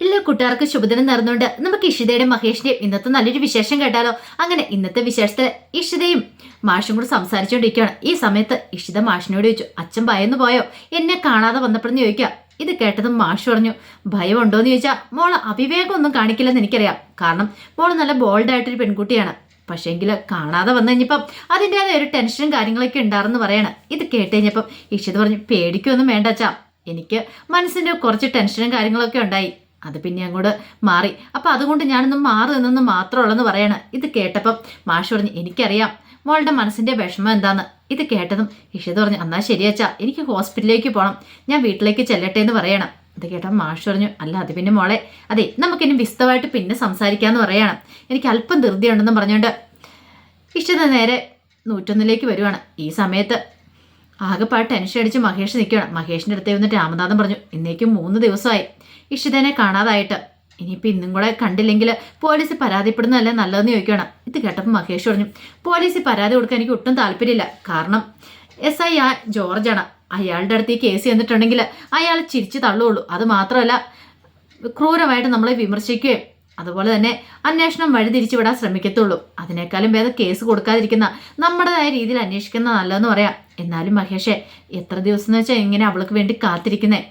എല്ലാ കൂട്ടുകാർക്ക് ശുഭദിനം നേർന്നുകൊണ്ട് നമുക്ക് ഇഷിതയുടെയും മഹേഷിന്റെ ഇന്നത്തെ നല്ലൊരു വിശേഷം കേട്ടാലോ? അങ്ങനെ ഇന്നത്തെ വിശേഷത്തിൽ ഇഷിതയും മാഷും കൂടെ സംസാരിച്ചുകൊണ്ടിരിക്കുകയാണ്. ഈ സമയത്ത് ഇഷിത മാഷിനോട് ചോദിച്ചു അച്ഛൻ ഭയന്നു പോയോ? എന്നെ കാണാതെ വന്നപ്പോഴെന്ന് ചോദിക്കുക. ഇത് കേട്ടതും മാഷ് പറഞ്ഞു ഭയമുണ്ടോ എന്ന് ചോദിച്ചാൽ മോൾ അവിവേകം ഒന്നും കാണിക്കില്ലെന്ന് എനിക്കറിയാം. കാരണം മോൾ നല്ല ബോൾഡായിട്ടൊരു പെൺകുട്ടിയാണ്. പക്ഷേങ്കിൽ കാണാതെ വന്നു കഴിഞ്ഞപ്പം അതിന്റെതായ ഒരു ടെൻഷനും കാര്യങ്ങളൊക്കെ ഉണ്ടായിരുന്നു പറയണം. ഇത് കേട്ട് കഴിഞ്ഞപ്പം ഇഷിത പറഞ്ഞു പേടിക്കൊന്നും വേണ്ട അച്ഛാ. എനിക്ക് മനസ്സിന്റെ കുറച്ച് ടെൻഷനും കാര്യങ്ങളൊക്കെ ഉണ്ടായി. അത് പിന്നെ അങ്ങോട്ട് മാറി. അപ്പം അതുകൊണ്ട് ഞാനൊന്നും മാറി നിന്നൊന്നും മാത്രമുള്ളെന്ന് പറയണ. ഇത് കേട്ടപ്പം മാഷ് പറഞ്ഞു എനിക്കറിയാം. മോളുടെ മനസ്സിന്റെ വിഷമം എന്താന്ന്? ഇത് കേട്ടതും ഇഷിത പറഞ്ഞു എന്നാ ശരിയച്ചാ എനിക്ക് ഹോസ്പിറ്റലിലേക്ക് പോകണം ഞാൻ വീട്ടിലേക്ക് ചെല്ലട്ടെ എന്ന് പറയണം. ഇത് കേട്ടപ്പോൾ മാഷ് പറഞ്ഞു അല്ല അത് പിന്നെ മോളെ അതെ നമുക്കിനി വിസ്തമായിട്ട് പിന്നെ സംസാരിക്കാമെന്ന് പറയണം. എനിക്ക് അല്പം ധൃതിയുണ്ടെന്നും പറഞ്ഞുകൊണ്ട് ഇഷിത നേരെ നൂറ്റൊന്നിലേക്ക് വരുവാണ്. ഈ സമയത്ത് ആകെപ്പാട് ടെൻഷൻ അടിച്ച് മഹേഷ് നിൽക്കണം മഹേഷിന്റെ അടുത്ത് വന്നിട്ട് രാമനാഥൻ പറഞ്ഞു ഇന്നേക്കും മൂന്ന് ദിവസമായി. ഇഷിതനെ കാണാതായിട്ട്. ഇനിയിപ്പോൾ ഇന്നും കൂടെ കണ്ടില്ലെങ്കിൽ പോലീസ് പരാതിപ്പെടുന്നതല്ലേ നല്ലതെന്ന് ചോദിക്കുകയാണ്. ഇത് കേട്ടപ്പോൾ മഹേഷ് പറഞ്ഞു പോലീസ് പരാതി കൊടുക്കാൻ എനിക്ക് ഒട്ടും താല്പര്യമില്ല. കാരണം എസ് ഐ ആ ജോർജാണ്. അയാളുടെ അടുത്ത് ഈ കേസ് ചെന്നിട്ടുണ്ടെങ്കിൽ അയാൾ ചിരിച്ച് തള്ളുള്ളൂ അത് മാത്രമല്ല ക്രൂരമായിട്ട് നമ്മളെ വിമർശിക്കുകയും അതുപോലെ തന്നെ അന്വേഷണം വഴിതിരിച്ചു വിടാൻ ശ്രമിക്കത്തുള്ളൂ. അതിനേക്കാളും ഭേദം കേസ് കൊടുക്കാതിരിക്കുന്ന നമ്മുടേതായ രീതിയിൽ അന്വേഷിക്കുന്ന നല്ലതെന്ന് പറയാം. എന്നാലും മഹേഷെ എത്ര ദിവസം എന്ന് വെച്ചാൽ ഇങ്ങനെ അവൾക്ക് വേണ്ടി കാത്തിരിക്കുന്നേ?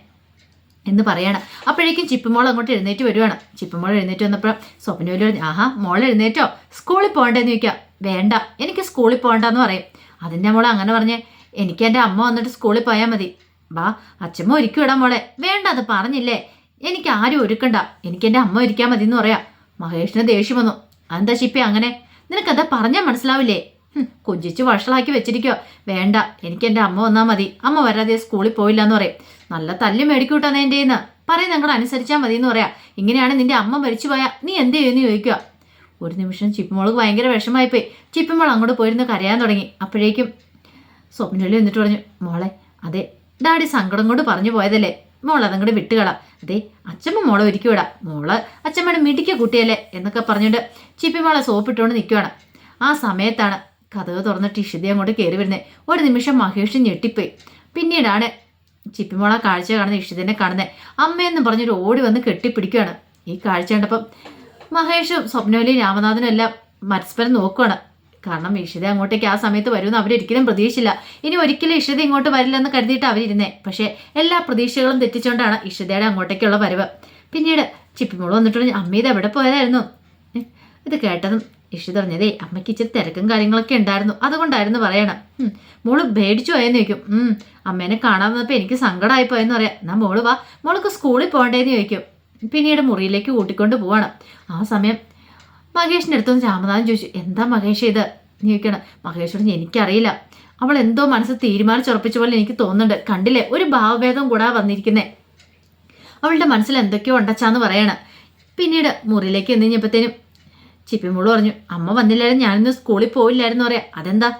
എന്ന് പറയാണ്. അപ്പോഴേക്കും ചിപ്പുമോൾ അങ്ങോട്ട് എഴുന്നേറ്റ് വരുവാണ്. ചിപ്പുമോൾ എഴുന്നേറ്റ് വന്നപ്പോൾ സ്വപ്നവലി പറഞ്ഞു ആഹാ മോൾ എഴുന്നേറ്റോ? സ്കൂളിൽ പോകണ്ടേന്ന് ചോദിക്കാം. വേണ്ട. എനിക്ക് സ്കൂളിൽ പോകണ്ടെന്ന് പറയും. അതിന്റെ മോൾ അങ്ങനെ പറഞ്ഞ് എനിക്ക് എന്റെ അമ്മ വന്നിട്ട് സ്കൂളിൽ പോയാൽ മതി. വാ അച്ഛമ്മ ഒരുക്കി വിടാം മോളെ. വേണ്ട അത് പറഞ്ഞില്ലേ? എനിക്ക് ആരും ഒരുക്കണ്ട. എനിക്ക് എന്റെ അമ്മ ഒരുക്കാൻ മതി എന്ന് പറയാം. മഹേഷിന് ദേഷ്യം വന്നു. അതെന്താ ശിപ്പേ അങ്ങനെ? നിനക്കതാ പറഞ്ഞാൽ മനസ്സിലാവില്ലേ? കൊഞ്ചിച്ച് വഷളാക്കി വെച്ചിരിക്കോ വേണ്ട എനിക്ക് എന്റെ അമ്മ വന്നാൽ മതി. അമ്മ വരാതെ സ്കൂളിൽ പോയില്ല എന്ന് പറയും. നല്ല തല്ലി മേടിക്കൂട്ടാ എന്റെ എന്ന് പറയും ഞങ്ങൾ അനുസരിച്ചാൽ മതി എന്ന് പറയാം. ഇങ്ങനെയാണ് നിന്റെ അമ്മ മരിച്ചു പോയാൽ നീ എന്ത് ചെയ്യുമെന്ന് ചോദിക്കുക ഒരു നിമിഷം ചിപ്പിമോൾക്ക് ഭയങ്കര വിഷമായിപ്പോയി ചിപ്പിമോൾ അങ്ങോട്ട് പോയിരുന്ന് കരയാൻ തുടങ്ങി. അപ്പോഴേക്കും സ്വപ്നലി എന്നിട്ട് പറഞ്ഞു മോളെ അതെ ഡാഡി സങ്കടം കൊണ്ട് പറഞ്ഞു പോയതല്ലേ? മോൾ അതങ്ങോട് വിട്ടുകള. അതെ അച്ഛമ്മ മോളെ ഒരുക്കി വിടാം. മോൾ അച്ഛമ്മയുടെ മിടിക്ക കുട്ടിയല്ലേ എന്നൊക്കെ പറഞ്ഞിട്ട് ചിപ്പി മോളെ സോപ്പിട്ടുകൊണ്ട് നിൽക്കുകയാണ് ആ സമയത്താണ് കഥ തുറന്നിട്ട് ഇഷിത അങ്ങോട്ട് കയറി വരുന്നത് ഒരു നിമിഷം മഹേഷ് ഞെട്ടിപ്പോയി. പിന്നീടാണ് ചിപ്പിമോള കാഴ്ച കാണുന്ന ഇഷിതനെ കാണുന്നത് അമ്മയെന്നും പറഞ്ഞൊരു ഓടി വന്ന് കെട്ടിപ്പിടിക്കുകയാണ് ഈ കാഴ്ച കണ്ടപ്പം മഹേഷും സ്വപ്നവലി രാമനാഥനും എല്ലാം പരസ്പരം നോക്കുകയാണ് കാരണം ഇഷിത അങ്ങോട്ടേക്ക് ആ സമയത്ത് വരുമെന്ന് അവരൊരിക്കലും പ്രതീക്ഷിച്ചില്ല. ഇനി ഒരിക്കലും ഇഷിത ഇങ്ങോട്ട് വരില്ലെന്ന് കരുതിയിട്ട് അവരിരുന്നേ. പക്ഷേ എല്ലാ പ്രതീക്ഷകളും തെറ്റിച്ചുകൊണ്ടാണ് ഇഷിതയുടെ അങ്ങോട്ടേക്കുള്ള വരവ്. പിന്നീട് ചിപ്പിമോൾ വന്നിട്ട് പറഞ്ഞു, അമ്മ ഇത് എവിടെ പോയതായിരുന്നു? ഇത് കേട്ടതും ഇഷിത പറഞ്ഞതേ അമ്മയ്ക്ക് ഇച്ചിരി തിരക്കും കാര്യങ്ങളൊക്കെ ഉണ്ടായിരുന്നു. അതുകൊണ്ടായിരുന്നു പറയണം. മോൾ പേടിച്ചു പോയെന്ന് ചോദിക്കും. അമ്മേനെ കാണാൻ വന്നപ്പോൾ എനിക്ക് സങ്കടമായി പോയെന്ന് പറയാം. എന്നാ മോൾ വാ മോൾക്ക് സ്കൂളിൽ പോകണ്ടേന്ന് ചോദിക്കും. പിന്നീട് മുറിയിലേക്ക് കൂട്ടിക്കൊണ്ട് പോവാണ്. ആ സമയം മഹേഷിന്റെ അടുത്തൊന്ന് രാമനാഥൻ ചോദിച്ചു എന്താ മഹേഷ് ഇത്? നീ ചോദിക്കണം മഹേഷോട് എനിക്കറിയില്ല. അവൾ എന്തോ മനസ്സ് തീരുമാനിച്ചുറപ്പിച്ച പോലെ എനിക്ക് തോന്നുന്നുണ്ട്. കണ്ടില്ലേ? ഒരു ഭാവഭേദം കൂടാ വന്നിരിക്കുന്നേ. അവളുടെ മനസ്സിൽ എന്തൊക്കെയോ ഉണ്ടച്ചാന്ന് പറയണം. പിന്നീട് മുറിയിലേക്ക് എന്ന് കഴിഞ്ഞപ്പോഴത്തേനും ചിപ്പിമോൾ പറഞ്ഞു അമ്മ വന്നില്ലായിരുന്നു. ഞാനിന്ന് സ്കൂളിൽ പോയില്ലായിരുന്നു. പറയാം അതെന്താ?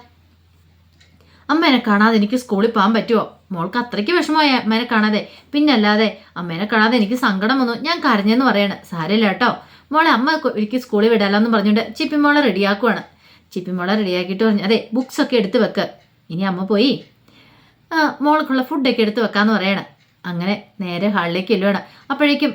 അമ്മേനെ കാണാതെ എനിക്ക് സ്കൂളിൽ പോകാൻ പറ്റുമോ മോൾക്ക് അത്രയ്ക്ക് വിഷമമായി അമ്മേനെ കാണാതെ. പിന്നല്ലാതെ അമ്മേനെ കാണാതെ എനിക്ക് സങ്കടം വന്നു. ഞാൻ കരഞ്ഞെന്ന് പറയണ. സാരമില്ല കേട്ടോ. മോളെ അമ്മ ഒരിക്കൽ സ്കൂളിൽ വിടാലെന്ന് പറഞ്ഞുകൊണ്ട് ചിപ്പിമോളെ റെഡിയാക്കുവാണ്. ചിപ്പിമോളെ റെഡിയാക്കിയിട്ട് പറഞ്ഞു അതെ ബുക്സ് ഒക്കെ എടുത്ത് വെക്ക്. ഇനി അമ്മ പോയി മോൾക്കുള്ള ഫുഡൊക്കെ എടുത്ത് വെക്കാന്ന് പറയണം. അങ്ങനെ നേരെ ഹാളിലേക്ക് ചെല്ലുവാണ്. അപ്പോഴേക്കും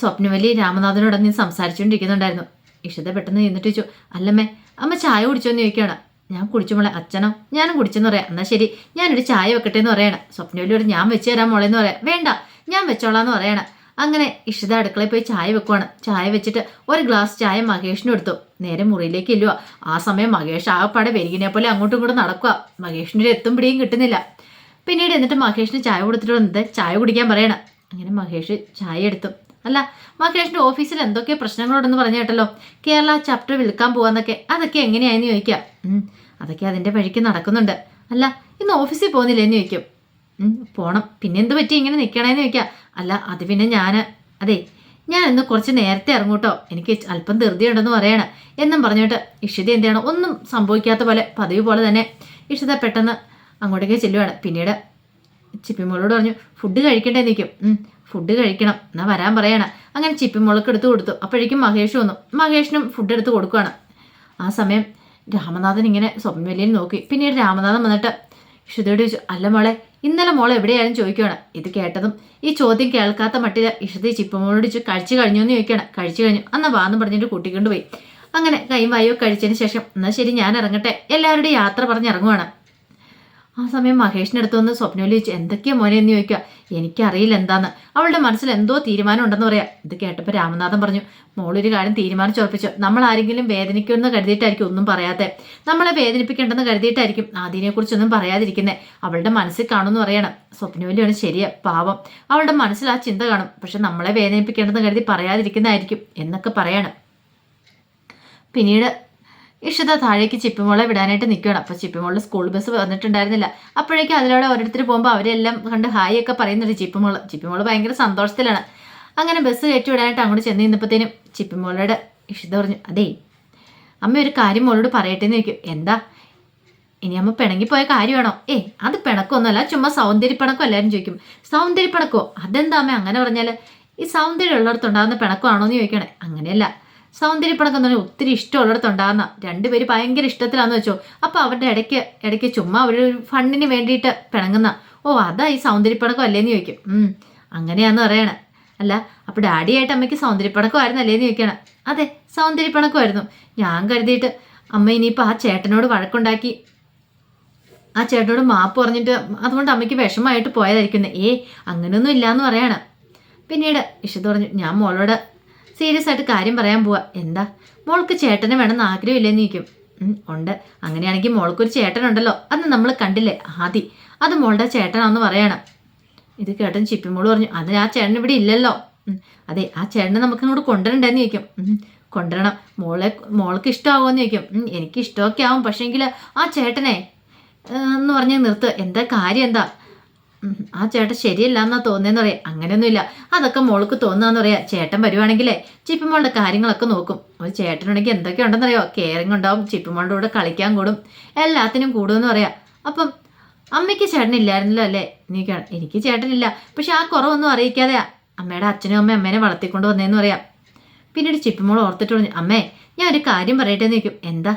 സ്വപ്നവലി രാമനാഥനോട് നീ സംസാരിച്ചുകൊണ്ടിരിക്കുന്നുണ്ടായിരുന്നു. ഇഷ്ടത്തെ പെട്ടെന്ന് നിന്നിട്ട് ചോദിച്ചു അല്ലമ്മേ അമ്മ ചായ കുടിച്ചോന്ന് ചോദിക്കുകയാണ് ഞാൻ കുടിച്ചു മോളെ അച്ഛനോ? ഞാനും കുടിച്ചെന്ന് പറയാം. എന്നാൽ ശരി ഞാനൊരു ചായ വെക്കട്ടെ എന്ന് പറയണം സ്വപ്നവലിയോട് ഞാൻ വെച്ച് തരാം മോളെ എന്ന് പറയാം. വേണ്ട ഞാൻ വെച്ചോളാം എന്ന് പറയണം. അങ്ങനെ ഇഷിത അടുക്കളയിൽ പോയി ചായ വെക്കുവാണ്. ചായ വെച്ചിട്ട് ഒരു ഗ്ലാസ് ചായ മഹേഷിന് എടുത്തു നേരെ മുറിയിലേക്ക് ഇല്ലുക ആ സമയം മഹേഷ് ആകപ്പാടെ വരികിനെ പോലെ അങ്ങോട്ടും ഇങ്ങോട്ടും നടക്കുക മഹേഷിന്റെ ഒരു എത്തും പിടിയും കിട്ടുന്നില്ല. പിന്നീട് എന്നിട്ട് മഹേഷിന് ചായ കൊടുത്തിട്ട് വന്നത് ചായ കുടിക്കാൻ പറയണം. അങ്ങനെ മഹേഷ് ചായ എടുത്തു. അല്ല മഹേഷിന്റെ ഓഫീസിൽ എന്തൊക്കെ പ്രശ്നങ്ങളുണ്ടെന്ന് പറഞ്ഞു കേട്ടല്ലോ. കേരള ചാപ്റ്റർ വിൽക്കാൻ പോവാന്നൊക്കെ. അതൊക്കെ എങ്ങനെയായെന്ന് ചോദിക്കാം. അതൊക്കെ അതിന്റെ വഴിക്ക് നടക്കുന്നുണ്ട്. അല്ല ഇന്ന് ഓഫീസിൽ പോകുന്നില്ലേന്ന് ചോദിക്കും. പോണം. പിന്നെ എന്ത് പറ്റി? ഇങ്ങനെ നിൽക്കണേന്ന് ചോദിക്കാം. അല്ല അത് പിന്നെ ഞാൻ അതെ ഞാൻ ഇന്ന് കുറച്ച് നേരത്തെ ഇറങ്ങൂട്ടോ. എനിക്ക് അല്പം ധൃതിയുണ്ടെന്ന് പറയണം. എന്നും പറഞ്ഞിട്ട് ഇഷിത എന്താണ്? ഒന്നും സംഭവിക്കാത്ത പോലെ പതിവ് പോലെ തന്നെ ഇഷിത പെട്ടെന്ന് അങ്ങോട്ടേക്ക് ചെല്ലുവാണ്. പിന്നീട് ചിപ്പിമോളോട് പറഞ്ഞു ഫുഡ് കഴിക്കണ്ടേ നിൽക്കും ഫുഡ് കഴിക്കണം. എന്നാ വരാൻ പറയണം. അങ്ങനെ ചിപ്പിമോളൊക്കെ എടുത്ത് കൊടുത്തു. അപ്പോഴേക്കും മഹേഷ് വന്നു. മഹേഷിനും ഫുഡ് എടുത്ത് കൊടുക്കുകയാണ് ആ സമയം രാമനാഥൻ ഇങ്ങനെ സ്വപ്നവലിയിൽ നോക്കി. പിന്നീട് രാമനാഥൻ വന്നിട്ട് ഇഷിതയോട് ചോദിച്ചു അല്ല മോളെ ഇന്നലെ മോളെ എവിടെയായാലും ചോദിക്കുകയാണ് ഇത് കേട്ടതും ഈ ചോദ്യം കേൾക്കാത്ത മട്ടില്ല ഇഷതി ചിപ്പമോളോട് ചോദിച്ചു കഴിച്ചു കഴിഞ്ഞു എന്ന് ചോദിക്കുകയാണ് കഴിച്ചു കഴിഞ്ഞു. അന്നാ വാന്ന് പറഞ്ഞിട്ട് കൂട്ടിക്കൊണ്ട് പോയി അങ്ങനെ കൈയും വായോ കഴിച്ചതിന് ശേഷം എന്നാൽ ശരി ഞാൻ ഇറങ്ങട്ടെ. എല്ലാവരുടെയും യാത്ര പറഞ്ഞ് ഇറങ്ങുവാണ്. ആ സമയം മഹേഷിന്റെ അടുത്ത് വന്ന് സ്വപ്നയിൽ ചോദിച്ചു എന്തൊക്കെയാ മോനെ? എന്ന് ചോദിക്കുക. എനിക്കറിയില്ല എന്താന്ന്. അവളുടെ മനസ്സിൽ എന്തോ തീരുമാനം ഉണ്ടെന്ന് പറയാം. ഇത് കേട്ടപ്പോൾ രാമനാഥൻ പറഞ്ഞു മോളൊരു കാര്യം തീരുമാനിച്ചുറപ്പിച്ചു നമ്മൾ ആരെങ്കിലും വേദനിക്കുമെന്ന് കരുതിയിട്ടായിരിക്കും ഒന്നും പറയാത്തെ. നമ്മളെ വേദനിപ്പിക്കേണ്ടെന്ന് കരുതിയിട്ടായിരിക്കും ആദിനെക്കുറിച്ചൊന്നും പറയാതിരിക്കുന്നത് അവളുടെ മനസ്സിൽ കാണുമെന്ന് പറയണം. സ്വപ്നോലിയാണ് ശരിയാ പാവം. അവളുടെ മനസ്സിൽ ആ ചിന്ത കാണും. പക്ഷെ നമ്മളെ വേദനിപ്പിക്കേണ്ടെന്ന് കരുതി പറയാതിരിക്കുന്നതായിരിക്കും എന്നൊക്കെ പറയണം. പിന്നീട് ഇഷിത താഴേക്ക് ചിപ്പിമോളെ വിടാനായിട്ട് നിൽക്കുകയാണ് അപ്പോൾ ചിപ്പിമോളിൽ സ്കൂൾ ബസ് വന്നിട്ടുണ്ടായിരുന്നില്ല. അപ്പോഴേക്കും അതിലൂടെ ഓരോരുത്തർ പോകുമ്പോൾ അവരെല്ലാം കണ്ട് ഹായ് ഒക്കെ പറയുന്നുണ്ട് ചിപ്പിമോൾ. ചിപ്പിമോൾ ഭയങ്കര സന്തോഷത്തിലാണ്. അങ്ങനെ ബസ് കയറ്റി വിടാനായിട്ട് അങ്ങോട്ട് ചെന്ന് നിന്നപ്പോഴത്തേനും ചിപ്പിമോളോട് ഇഷിത പറഞ്ഞു അതേ അമ്മ ഒരു കാര്യം മോളോട് പറയട്ടെ എന്ന് ചോദിക്കും. എന്താ? ഇനി അമ്മ പിണങ്ങിപ്പോയ കാര്യമാണോ? ഏ അത് പിണക്കൊന്നുമല്ല ചുമ്മാ സൗന്ദര്യപ്പിണക്കോ എല്ലാവരും ചോദിക്കും. സൗന്ദര്യപ്പിണക്കോ? അതെന്താ അമ്മ അങ്ങനെ പറഞ്ഞാൽ ഈ സൗന്ദര്യം ഉള്ളിടത്തുണ്ടാകുന്ന പിണക്കമാണോ എന്ന് ചോദിക്കണേ. അങ്ങനെയല്ല സൗന്ദര്യപ്പണക്കം എന്ന് പറഞ്ഞാൽ ഒത്തിരി ഇഷ്ടമുള്ളിടത്തുണ്ടാകുന്ന രണ്ടുപേര് ഭയങ്കര ഇഷ്ടത്തിലാന്ന് വെച്ചോ. അപ്പോൾ അവരുടെ ഇടയ്ക്ക് ഇടയ്ക്ക് ചുമ്മാ ഒരു ഫണ്ടിന് വേണ്ടിയിട്ട് പിണങ്ങുന്ന ഓ അതാ ഈ സൗന്ദര്യപ്പണക്കം അല്ലേന്ന് ചോദിക്കും അങ്ങനെയാന്ന് പറയണ. അല്ല അപ്പോൾ ഡാഡിയായിട്ട് അമ്മയ്ക്ക് സൗന്ദര്യപ്പണക്കമായിരുന്നു അല്ലേന്ന് ചോദിക്കണം. അതെ സൗന്ദര്യപ്പണക്കമായിരുന്നു ഞാൻ കരുതിയിട്ട് അമ്മ ഇനിയിപ്പോൾ ആ ചേട്ടനോട് വഴക്കുണ്ടാക്കി ആ ചേട്ടനോട് മാപ്പ് പറഞ്ഞിട്ട് അതുകൊണ്ട് അമ്മയ്ക്ക് വിഷമമായിട്ട് പോയതായിരിക്കുന്നത് ഏ അങ്ങനെയൊന്നും ഇല്ലയെന്ന് പറയാണ്. പിന്നീട് വിശുദ്ധ പറഞ്ഞു ഞാൻ മോളോട് സീരിയസ് ആയിട്ട് കാര്യം പറയാൻ പോവാ. എന്താ? മോൾക്ക് ചേട്ടനെ വേണമെന്ന് ആഗ്രഹമില്ലെന്ന് ചോദിക്കും ഉണ്ട്. അങ്ങനെയാണെങ്കിൽ മോൾക്കൊരു ചേട്ടനുണ്ടല്ലോ. അത് നമ്മൾ കണ്ടില്ലേ ആദി? അത് മോളുടെ ചേട്ടനാണെന്ന് പറയണം. ഇത് കേട്ടൻ ചിപ്പിമോൾ പറഞ്ഞു അത് ആ ചേട്ടൻ ഇവിടെ ഇല്ലല്ലോ. അതെ ആ ചേട്ടനെ നമുക്ക് ഇങ്ങോട്ട് കൊണ്ടുവരണ്ടെന്ന് ചോദിക്കും. കൊണ്ടുവരണം. മോളെ മോൾക്ക് ഇഷ്ടമാവുമെന്ന് ചോദിക്കും. എനിക്ക് ഇഷ്ടമൊക്കെ ആവും. പക്ഷേങ്കിൽ ആ ചേട്ടനെ എന്ന് പറഞ്ഞ് നിർത്തുക എന്താ കാര്യം എന്താ? ആ ചേട്ടൻ ശരിയല്ല എന്നാ തോന്നിയെന്ന് പറയാം. അങ്ങനെയൊന്നുമില്ല. അതൊക്കെ മോൾക്ക് തോന്നുകയെന്ന് പറയാം. ചേട്ടൻ വരുവാണെങ്കിലേ ചിപ്പിമോളുടെ കാര്യങ്ങളൊക്കെ നോക്കും. ഒരു ചേട്ടനുണ്ടെങ്കിൽ എന്തൊക്കെ ഉണ്ടെന്നറിയോ? കെയറിങ് ഉണ്ടാവും ചിപ്പിമോളുടെ കൂടെ കളിക്കാൻ കൂടും. എല്ലാത്തിനും കൂടുമെന്ന് പറയാം. അപ്പം അമ്മയ്ക്ക് ചേട്ടനില്ലായിരുന്നല്ലോ അല്ലേ? എനിക്കാണ് എനിക്ക് ചേട്ടനില്ല. പക്ഷെ ആ കുറവൊന്നും അറിയിക്കാതെ അമ്മയുടെ അച്ഛനും അമ്മയും അമ്മേനെ വളർത്തിക്കൊണ്ട് വന്നേന്ന് പറയാം. പിന്നീട് ചിപ്പിമോൾ ഓർത്തിട്ട് പറഞ്ഞു അമ്മേ ഞാൻ ഒരു കാര്യം പറയട്ടെ എന്ന് ചോദിക്കും. എന്താ?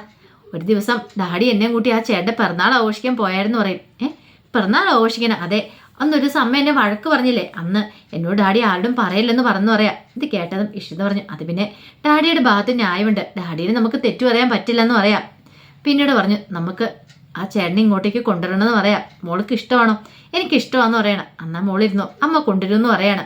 ഒരു ദിവസം ഡാഡി എന്നെയും കൂട്ടി ആ ചേട്ടന്റെ പിറന്നാൾ ആഘോഷിക്കാൻ പോയായിരുന്നു പറയും. ഏഹ് പിറന്നാൾ ആഘോഷിക്കണം അതെ. അന്നൊരു ദിവസം അമ്മ എന്നെ വഴക്ക് പറഞ്ഞില്ലേ? അന്ന് എന്നോട് ഡാഡി ആരോടും പറയില്ലെന്ന് പറഞ്ഞു പറയാ. ഇത് കേട്ടതും ഇഷിത പറഞ്ഞു. അത് പിന്നെ ഡാഡിയുടെ ഭാഗത്ത് ന്യായമുണ്ട്. ഡാഡിയെ നമുക്ക് തെറ്റു പറയാൻ പറ്റില്ലെന്ന് പറയാം. പിന്നീട് പറഞ്ഞു നമുക്ക് ആ ചേട്ടനെ ഇങ്ങോട്ടേക്ക് കൊണ്ടുവരണമെന്ന് പറയാം. മോൾക്ക് ഇഷ്ടമാണോ? എനിക്ക് ഇഷ്ടമാണെന്ന് പറയണം. അന്നാ മോളിരുന്നു? അമ്മ കൊണ്ടുവരുമെന്ന് പറയണം.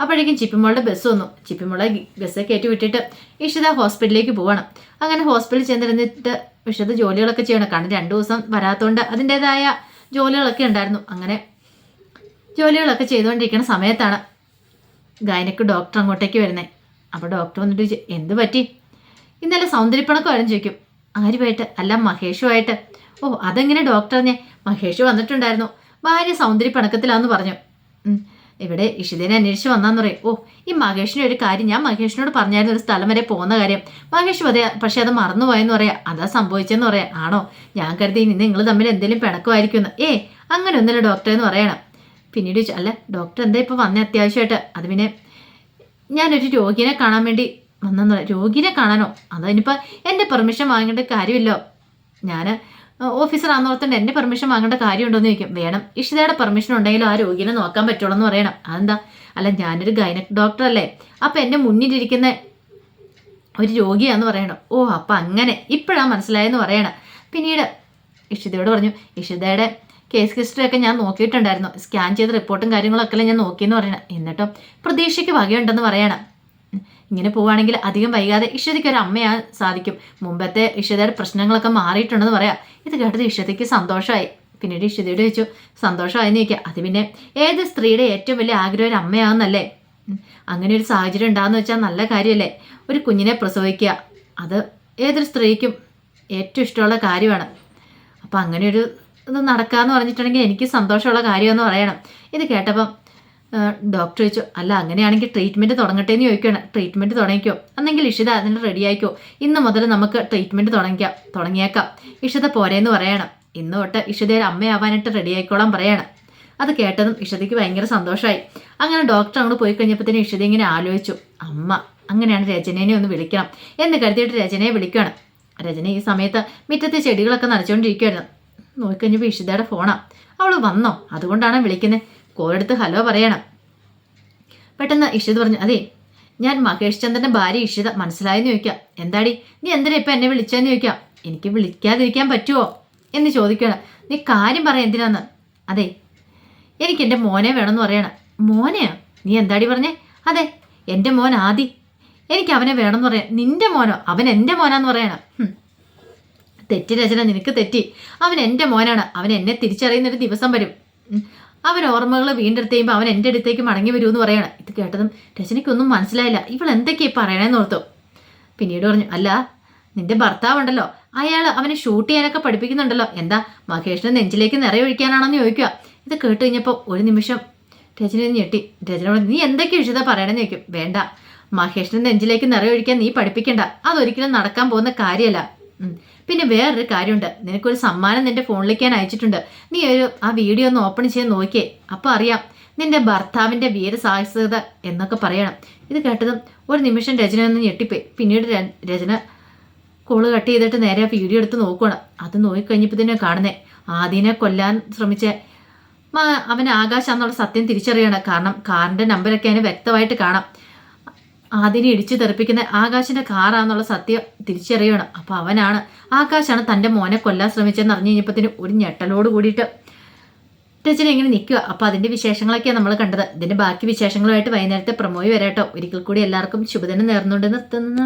അപ്പോഴേക്കും ചിപ്പിമോളുടെ ബസ് വന്നു. ചിപ്പിമോളെ ബസ് കയറ്റി വിട്ടിട്ട് ഇഷിത ഹോസ്പിറ്റലിലേക്ക് പോവാണ്. അങ്ങനെ ഹോസ്പിറ്റലിൽ ചെന്നിരുന്നിട്ട് ഇഷിത ജോലികളൊക്കെ ചെയ്യണം. കാരണം രണ്ടു ദിവസം വരാത്തതുകൊണ്ട് അതിന്റെതായ ജോലികളൊക്കെ ഉണ്ടായിരുന്നു. അങ്ങനെ ജോലികളൊക്കെ ചെയ്തുകൊണ്ടിരിക്കുന്ന സമയത്താണ് ഗൈനക്ക് ഡോക്ടർ അങ്ങോട്ടേക്ക് വരുന്നത് അപ്പോൾ ഡോക്ടർ വന്നിട്ട് എന്ത് പറ്റി? ഇന്നലെ സൗന്ദര്യപ്പണക്കമായിരുന്നു ചോദിക്കും. ആരുമായിട്ട്? അല്ല മഹേഷുമായിട്ട്. ഓ അതെങ്ങനെ ഡോക്ടറിനെ? മഹേഷ് വന്നിട്ടുണ്ടായിരുന്നു. ഭാര്യ സൗന്ദര്യപ്പണക്കത്തിലാന്ന് പറഞ്ഞു. ഇവിടെ ഇഷിതേനെ അന്വേഷിച്ച് വന്നാന്ന് പറയും. ഓ ഈ മഹേഷിന് ഒരു കാര്യം ഞാൻ മഹേഷിനോട് പറഞ്ഞായിരുന്നു ഒരു സ്ഥലം വരെ പോകുന്ന കാര്യം. മഹേഷ് അതെ പക്ഷെ അത് മറന്നുപോയെന്ന് പറയാം. അതാ സംഭവിച്ചെന്ന് പറയാം. ആണോ? ഞാൻ കരുതി ഇനി നിങ്ങൾ തമ്മിൽ എന്തെങ്കിലും പിണക്കുമായിരിക്കുമെന്ന്. ഏ അങ്ങനെ ഒന്നല്ല ഡോക്ടറെ എന്ന് പറയണം. പിന്നീട് അല്ല ഡോക്ടർ എന്താ ഇപ്പോൾ വന്ന അത്യാവശ്യമായിട്ട് അത് പിന്നെ ഞാനൊരു രോഗിനെ കാണാൻ വേണ്ടി വന്നെന്ന് രോഗിനെ കാണാനോ? അതിനിപ്പോൾ എന്റെ പെർമിഷൻ വാങ്ങേണ്ട കാര്യമില്ലോ. ഞാൻ ഓഫീസറാന്ന് ഓർത്തുകൊണ്ട് എന്റെ പെർമിഷൻ വാങ്ങേണ്ട കാര്യമുണ്ടോയെന്ന് ചോദിക്കും. വേണം. ഇഷിതയുടെ പെർമിഷൻ ഉണ്ടെങ്കിലും ആ രോഗിനെ നോക്കാൻ പറ്റുള്ളൂ എന്ന് പറയണം. അതെന്താ? അല്ല ഞാനൊരു ഗൈനക് ഡോക്ടറല്ലേ അപ്പം എന്റെ മുന്നിലിരിക്കുന്ന ഒരു രോഗിയാന്ന് പറയണം. ഓ അപ്പം അങ്ങനെ ഇപ്പോഴാണ് മനസ്സിലായെന്ന് പറയണം. പിന്നീട് ഇഷിതയോട് പറഞ്ഞു ഇഷിതയുടെ കേസ് ഹിസ്റ്ററിയൊക്കെ ഞാൻ നോക്കിയിട്ടുണ്ടായിരുന്നു. സ്കാൻ ചെയ്ത റിപ്പോർട്ടും കാര്യങ്ങളൊക്കെ ഞാൻ നോക്കിയെന്ന് പറയണം. എന്നിട്ടും പ്രതീക്ഷയ്ക്ക് വകയുണ്ടെന്ന് പറയണം. ഇങ്ങനെ പോവുകയാണെങ്കിൽ അധികം വൈകാതെ ഇഷിതയ്ക്ക് ഒരു അമ്മയാൻ സാധിക്കും. മുമ്പത്തെ ഇഷതയുടെ പ്രശ്നങ്ങളൊക്കെ മാറിയിട്ടുണ്ടെന്ന് പറയാം. ഇത് കേട്ടത് ഇഷിതയ്ക്ക് സന്തോഷമായി. പിന്നീട് ഇഷിതയോട് ചോദിച്ചു സന്തോഷമായെന്ന് ചോദിക്കുക അത് പിന്നെ ഏത് സ്ത്രീയുടെ ഏറ്റവും വലിയ ആഗ്രഹം ഒരു അമ്മയാവുന്നല്ലേ അങ്ങനെ ഒരു സാഹചര്യം ഉണ്ടാകുന്ന വെച്ചാൽ നല്ല കാര്യമല്ലേ? ഒരു കുഞ്ഞിനെ പ്രസവിക്കുക. അത് ഏതൊരു സ്ത്രീക്കും ഏറ്റവും ഇഷ്ടമുള്ള കാര്യമാണ്. അപ്പം അങ്ങനെ ഒരു ഇത് നടക്കാന്ന് പറഞ്ഞിട്ടുണ്ടെങ്കിൽ എനിക്ക് സന്തോഷമുള്ള കാര്യമെന്ന് പറയണം. ഇത് കേട്ടപ്പം ഡോക്ടർ ചോദിച്ചു അല്ല അങ്ങനെയാണെങ്കിൽ ട്രീറ്റ്മെന്റ് തുടങ്ങട്ടെ എന്ന് ചോദിക്കുകയാണ്. ട്രീറ്റ്മെന്റ് തുടങ്ങിക്കോ. എന്നെങ്കിൽ ഇഷിത അതിന് റെഡി ആയിക്കോ. ഇന്ന് മുതൽ നമുക്ക് ട്രീറ്റ്മെന്റ് തുടങ്ങിക്കാം. തുടങ്ങിയേക്കാം. ഇഷിത പോരേന്ന് പറയണം. ഇന്ന് തൊട്ട് ഇഷിതയുടെ അമ്മയാവാനായിട്ട് റെഡി ആയിക്കോളാം പറയണം. അത് കേട്ടതും ഇഷിതയ്ക്ക് ഭയങ്കര സന്തോഷമായി അങ്ങനെ ഡോക്ടർ അങ്ങോട്ട് പോയി കഴിഞ്ഞപ്പോഴത്തേനും ഇഷിത ഇങ്ങനെ ആലോചിച്ചു. അമ്മ അങ്ങനെയാണ് രചനേനെ ഒന്ന് വിളിക്കണം. എന്ന് കരുതിയിട്ട് രചനയെ വിളിക്കുകയാണ്. രചന ഈ സമയത്ത് മുറ്റത്തെ ചെടികളൊക്കെ നനച്ചുകൊണ്ടിരിക്കുകയായിരുന്നു നോക്കിക്കഴിഞ്ഞപ്പോൾ ഇഷിതയുടെ ഫോണാ. അവൾ വന്നോ? അതുകൊണ്ടാണ് വിളിക്കുന്നത് കോളെടുത്ത് ഹലോ പറയണം. പെട്ടെന്ന് ഇഷിത പറഞ്ഞു അതെ ഞാൻ മഹേഷ് ചന്ദ്രന്റെ ഭാര്യ ഇഷിത. മനസ്സിലായെന്ന് ചോദിക്കാം. എന്താടി? നീ എന്തിനാ ഇപ്പം എന്നെ വിളിച്ചതെന്ന് ചോദിക്കാം? എനിക്ക് വിളിക്കാതിരിക്കാൻ പറ്റുമോ എന്ന് ചോദിക്കണം നീ കാര്യം പറ എന്തിനാന്ന്? അതെ എനിക്ക് എന്റെ മോനെ വേണമെന്ന് പറയണം. മോനെയാ? നീ എന്താടി പറഞ്ഞേ? അതെ എന്റെ മോൻ ആദി. എനിക്ക് അവനെ വേണമെന്ന് പറയാം. നിന്റെ മോനോ? അവൻ എന്റെ മോനാന്ന് പറയണം. തെറ്റി രചന നിനക്ക് തെറ്റി. അവൻ എന്റെ മോനാണ്. അവൻ എന്നെ തിരിച്ചറിയുന്നൊരു ദിവസം വരും. അവൻ ഓർമ്മകൾ വീണ്ടെടുത്ത് അവൻ എന്റെ അടുത്തേക്ക് മടങ്ങി വരൂ എന്ന് പറയണം. ഇത് കേട്ടതും രചനയ്ക്കൊന്നും മനസ്സിലായില്ല. ഇവൾ എന്തൊക്കെയാ പറയണേന്ന് ഓർത്തു. പിന്നീട് പറഞ്ഞു അല്ല നിന്റെ ഭർത്താവുണ്ടല്ലോ. അയാൾ അവനെ ഷൂട്ട് ചെയ്യാനൊക്കെ പഠിപ്പിക്കുന്നുണ്ടല്ലോ. എന്താ മഹേഷിനെ നെഞ്ചിലേക്ക് നിറയൊഴിക്കാനാണെന്ന് ചോദിക്കുക. ഇത് കേട്ട് കഴിഞ്ഞപ്പോൾ ഒരു നിമിഷം രചന ഞെട്ടി. രചന നീ എന്തൊക്കെ ഇഷിത പറയണമെന്ന് ചോദിക്കും. വേണ്ട. മഹേഷിന്റെ നെഞ്ചിലേക്ക് നിറയൊഴിക്കാൻ നീ പഠിപ്പിക്കണ്ട. അതൊരിക്കലും നടക്കാൻ പോകുന്ന കാര്യമല്ല. പിന്നെ വേറൊരു കാര്യമുണ്ട്. നിനക്കൊരു സമ്മാനം നിന്റെ ഫോണിലേക്ക് ഞാൻ അയച്ചിട്ടുണ്ട്. നീ ഒരു ആ വീഡിയോ ഒന്ന് ഓപ്പൺ ചെയ്ത് നോക്കിയേ. അപ്പോൾ അറിയാം നിന്റെ ഭർത്താവിന്റെ വീരസാഹസികത എന്നൊക്കെ പറയണം. ഇത് കേട്ടതും ഒരു നിമിഷം രചന ഒന്ന് ഞെട്ടിപ്പോയി. പിന്നീട് രചന കോൾ കട്ട് ചെയ്തിട്ട് നേരെ ആ വീഡിയോ എടുത്ത് നോക്കുകയാണ് അത് നോക്കിക്കഴിഞ്ഞപ്പോൾ തന്നെ കാണുന്നേ. ആദ്യനെ കൊല്ലാൻ ശ്രമിച്ച അവൻ ആകാശാന്നുള്ള സത്യം തിരിച്ചറിയണം. കാരണം കാറിന്റെ നമ്പരൊക്കെ അതിന് വ്യക്തമായിട്ട് കാണാം. ആദിനെ ഇടിച്ചു തെറിപ്പിക്കുന്ന ആകാശിന്റെ കാറാന്നുള്ള സത്യം തിരിച്ചറിയണം. അപ്പൊ അവനാണ്. ആകാശാണ് തന്റെ മോനെ കൊല്ലാൻ ശ്രമിച്ചതെന്ന് അറിഞ്ഞു കഴിഞ്ഞപ്പത്തിന് ഒരു ഞെട്ടലോട് കൂടിയിട്ട് രചന ഇങ്ങനെ നിൽക്കുക. അപ്പൊ അതിന്റെ വിശേഷങ്ങളൊക്കെയാണ് നമ്മൾ കണ്ടത്. ഇതിന്റെ ബാക്കി വിശേഷങ്ങളുമായിട്ട് വൈകുന്നേരത്തെ പ്രമോയി വരാട്ടോ. ഒരിക്കൽ കൂടി എല്ലാവർക്കും ശുഭദിനം നേർന്നുകൊണ്ട് നിർത്തുന്നു.